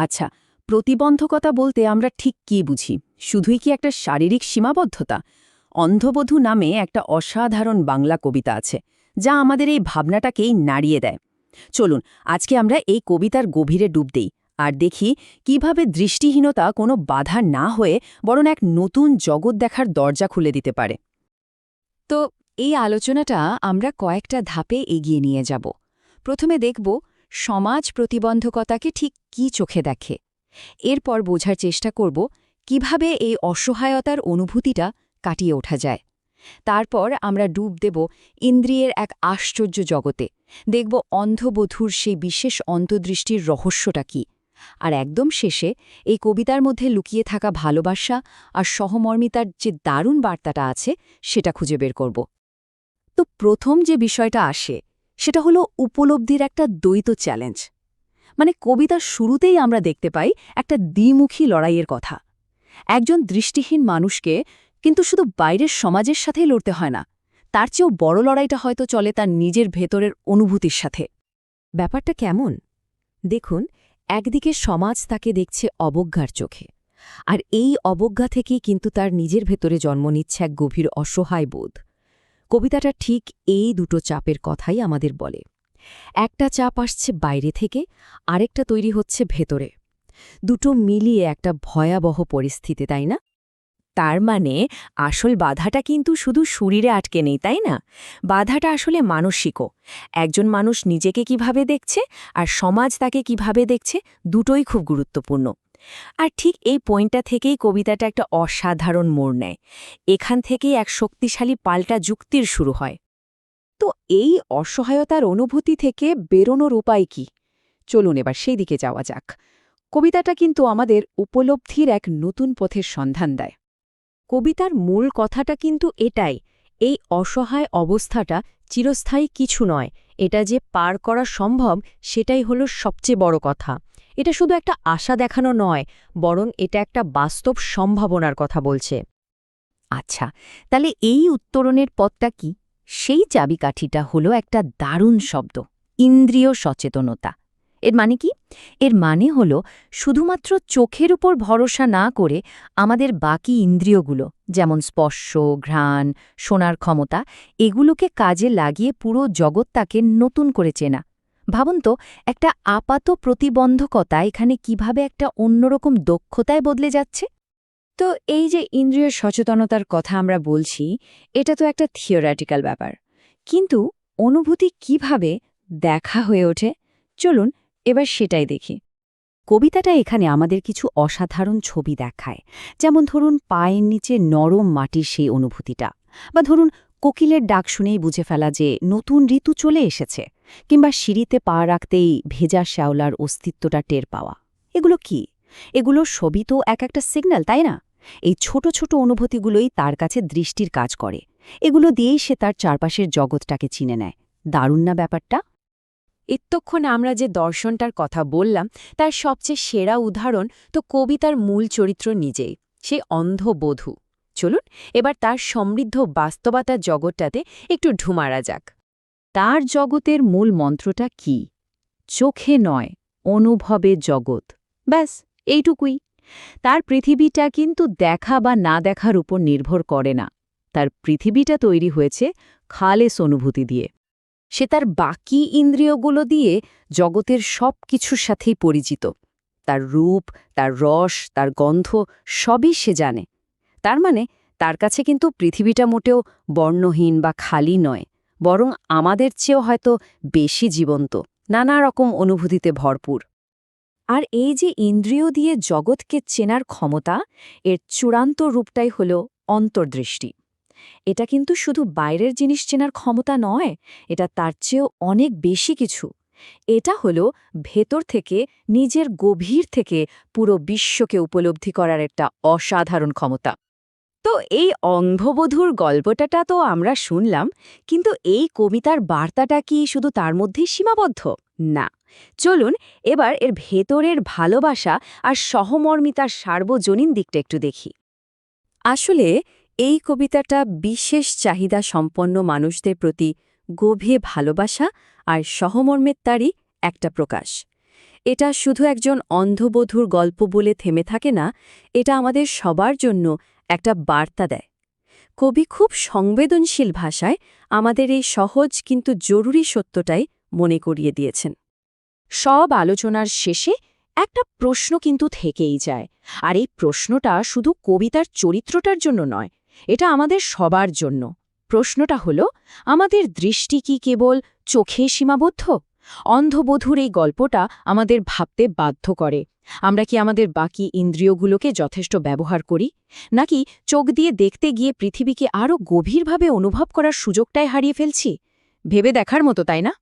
আচ্ছা প্রতিবন্ধকতা বলতে আমরা ঠিক কি বুঝি? শুধুই কি একটা শারীরিক সীমাবদ্ধতা? অন্ধবধূ নামে একটা অসাধারণ বাংলা কবিতা আছে, যা আমাদের এই ভাবনাটাকেই নাড়িয়ে দেয়। চলুন, আজকে আমরা এই কবিতার গভীরে ডুব দেই, আর দেখি কীভাবে দৃষ্টিহীনতা কোনো বাধা না হয়ে বরং এক নতুন জগৎ দেখার দরজা খুলে দিতে পারে। তো, এই আলোচনাটা আমরা কয়েকটা ধাপে এগিয়ে নিয়ে যাব। প্রথমে দেখব সমাজ প্রতিবন্ধকতাকে ঠিক কি চোখে দেখে? এরপর বোঝার চেষ্টা করব কীভাবে এই অসহায়তার অনুভূতিটা কাটিয়ে ওঠা যায়। তারপর আমরা ডুব দেব ইন্দ্রিয়ের এক আশ্চর্য জগতে, দেখব অন্ধবধূর সেই বিশেষ অন্তর্দৃষ্টির রহস্যটা কি। আর একদম শেষে এই কবিতার মধ্যে লুকিয়ে থাকা ভালোবাসা আর সহমর্মিতার যে দারুণ বার্তাটা আছে, সেটা খুঁজে বের করব। তো প্রথম যে বিষয়টা আসে সেটা হলো উপলব্ধির একটা দ্বৈত চ্যালেঞ্জ মানে কবিতার শুরুতেই আমরা দেখতে পাই একটা দ্বিমুখী লড়াইয়ের কথা। একজন দৃষ্টিহীন মানুষকে কিন্তু শুধু বাইরের সমাজের সাথেই লড়তে হয় না, তার চেয়েও বড় লড়াইটা হয়তো চলে তার নিজের ভেতরের অনুভূতির সাথে। ব্যাপারটা কেমন? দেখুন, একদিকে সমাজ তাকে দেখছে অবজ্ঞার চোখে, আর এই অবজ্ঞা থেকেই কিন্তু তার নিজের ভেতরে জন্ম নিচ্ছে এক গভীর অসহায় বোধ। কবিতাটা ঠিক এই দুটো চাপের কথাই আমাদের বলে। একটা চাপ আসছে বাইরে থেকে, আরেকটা তৈরি হচ্ছে ভেতরে। দুটো মিলিয়ে একটা ভয়াবহ পরিস্থিতি, তাই না? তার মানে আসল বাধাটা কিন্তু শুধু শরীরে আটকে নেই, তাই না? বাধাটা আসলে মানসিকও। একজন মানুষ নিজেকে কীভাবে দেখছে আর সমাজ তাকে কীভাবে দেখছে দুটোই খুব গুরুত্বপূর্ণ। আর ঠিক এই পয়েন্টটা থেকেই কবিতাটা একটা অসাধারণ মোড় নেয়। এখান থেকেই এক শক্তিশালী পাল্টা যুক্তির শুরু হয়। তো এই অসহায়তার অনুভূতি থেকে বেরোনোর উপায় কি? চলুন এবার সেই দিকে যাওয়া যাক। কবিতাটা কিন্তু আমাদের উপলব্ধির এক নতুন পথের সন্ধান দেয়। কবিতার মূল কথাটা কিন্তু এটাই, এই অসহায় অবস্থাটা চিরস্থায়ী কিছু নয়, এটা যে পার করা সম্ভব সেটাই হলো সবচেয়ে বড় কথা। এটা শুধু একটা আশা দেখানো নয়, বরং এটা একটা বাস্তব সম্ভাবনার কথা বলছে। আচ্ছা তাহলে এই উত্তরণের পথটা কি? সেই চাবিকাঠিটা হলো একটা দারুণ শব্দ, ইন্দ্রিয় সচেতনতা। এর মানে কি? এর মানে হলো শুধুমাত্র চোখের উপর ভরসা না করে আমাদের বাকি ইন্দ্রিয়গুলো, যেমন স্পর্শ, ঘ্রাণ, শোনার ক্ষমতা, এগুলোকে কাজে লাগিয়ে পুরো জগৎটাকে নতুন করে চেনা। ভাবুন তো, একটা আপাত প্রতিবন্ধকতা এখানে কীভাবে একটা অন্যরকম দক্ষতায় বদলে যাচ্ছে? তো এই যে ইন্দ্রিয় সচেতনতার কথা আমরা বলছি, এটা তো একটা থিওরাটিক্যাল ব্যাপার। কিন্তু অনুভূতি কীভাবে দেখা হয়ে ওঠে? চলুন এবার সেটাই দেখি। কবিতাটা এখানে আমাদের কিছু অসাধারণ ছবি দেখায়। যেমন ধরুন পায়ের নিচে নরম মাটির সেই অনুভূতিটা। বা ধরুন কোকিলের ডাক শুনেই বুঝে ফেলা যে নতুন ঋতু চলে এসেছে। কিংবা সিঁড়িতে পা রাখতেই ভেজা শ্যাওলার অস্তিত্বটা টের পাওয়া। এগুলো কি? এগুলো সবই তো এক একটা সিগন্যাল, তাই না? এই ছোট ছোট অনুভূতিগুলোই তার কাছে দৃষ্টির কাজ করে। এগুলো দিয়েই সে তার চারপাশের জগৎটাকে চিনে নেয়। দারুণ না ব্যাপারটা? এতক্ষণ আমরা যে দর্শনটার কথা বললাম, তার সবচেয়ে সেরা উদাহরণ তো কবিতার মূল চরিত্র নিজেই। সেই অন্ধবধূ। চলুন, এবার তার সমৃদ্ধ বাস্তবতার জগৎটাতে একটু ঢুমারা যাক। তার জগতের মূল মন্ত্রটা কি? চোখে নয়, অনুভবে জগৎ। ব্যাস, এইটুকুই। তার পৃথিবীটা কিন্তু দেখা বা না দেখার উপর নির্ভর করে না। তার পৃথিবীটা তৈরি হয়েছে খালেস অনুভূতি দিয়ে। সে তার বাকি ইন্দ্রিয়গুলো দিয়ে জগতের সব কিছুর সাথেই পরিচিত। তার রূপ, তার রস, তার গন্ধ, সবই সে জানে। তার মানে তার কাছে কিন্তু পৃথিবীটা মোটেও বর্ণহীন বা খালি নয়। বরং আমাদের চেয়েও হয়তো বেশি জীবন্ত, নানা রকম অনুভূতিতে ভরপুর। আর এই যে ইন্দ্রিয় দিয়ে জগৎকে চেনার ক্ষমতা, এর চূড়ান্ত রূপটাই হল অন্তর্দৃষ্টি। এটা কিন্তু শুধু বাইরের জিনিস চেনার ক্ষমতা নয়, এটা তার চেয়েও অনেক বেশি কিছু। এটা হল ভেতর থেকে, নিজের গভীর থেকে পুরো বিশ্বকে উপলব্ধি করার একটা অসাধারণ ক্ষমতা। তো এই অন্ধবধূর গল্পটাটা তো আমরা শুনলাম, কিন্তু এই কবিতার বার্তাটা কি শুধু তার মধ্যেই সীমাবদ্ধ? না। চলুন এবার এর ভেতরের ভালোবাসা আর সহমর্মিতার সার্বজনীন দিকটা একটু দেখি। আসলে এই কবিতাটা বিশেষ চাহিদা সম্পন্ন মানুষদের প্রতি গভীর ভালোবাসা আর সহমর্মের তারই একটা প্রকাশ। এটা শুধু একজন অন্ধবধূর গল্প বলে থেমে থাকে না, এটা আমাদের সবার জন্য একটা বার্তা দেয়। কবি খুব সংবেদনশীল ভাষায় আমাদের এই সহজ কিন্তু জরুরি সত্যটাই মনে করিয়ে দিয়েছেন। সব আলোচনার শেষে একটা প্রশ্ন কিন্তু থেকেই যায়, আর এই প্রশ্নটা শুধু কবিতার চরিত্রটার জন্য নয়, এটা আমাদের সবার জন্য। প্রশ্নটা হলো, আমাদের দৃষ্টি কি কেবল চোখে সীমাবদ্ধ? অন্ধবধুর এই গল্পটা আমাদের ভাবতে বাধ্য করে। আমরা কি আমাদের বাকি ইন্দ্রিয়গুলোকে যথেষ্ট ব্যবহার করি? নাকি চোখ দিয়ে দেখতে গিয়ে পৃথিবীকে আরও গভীরভাবে অনুভব করার সুযোগটাই হারিয়ে ফেলছি? ভেবে দেখার মতো, তাই না?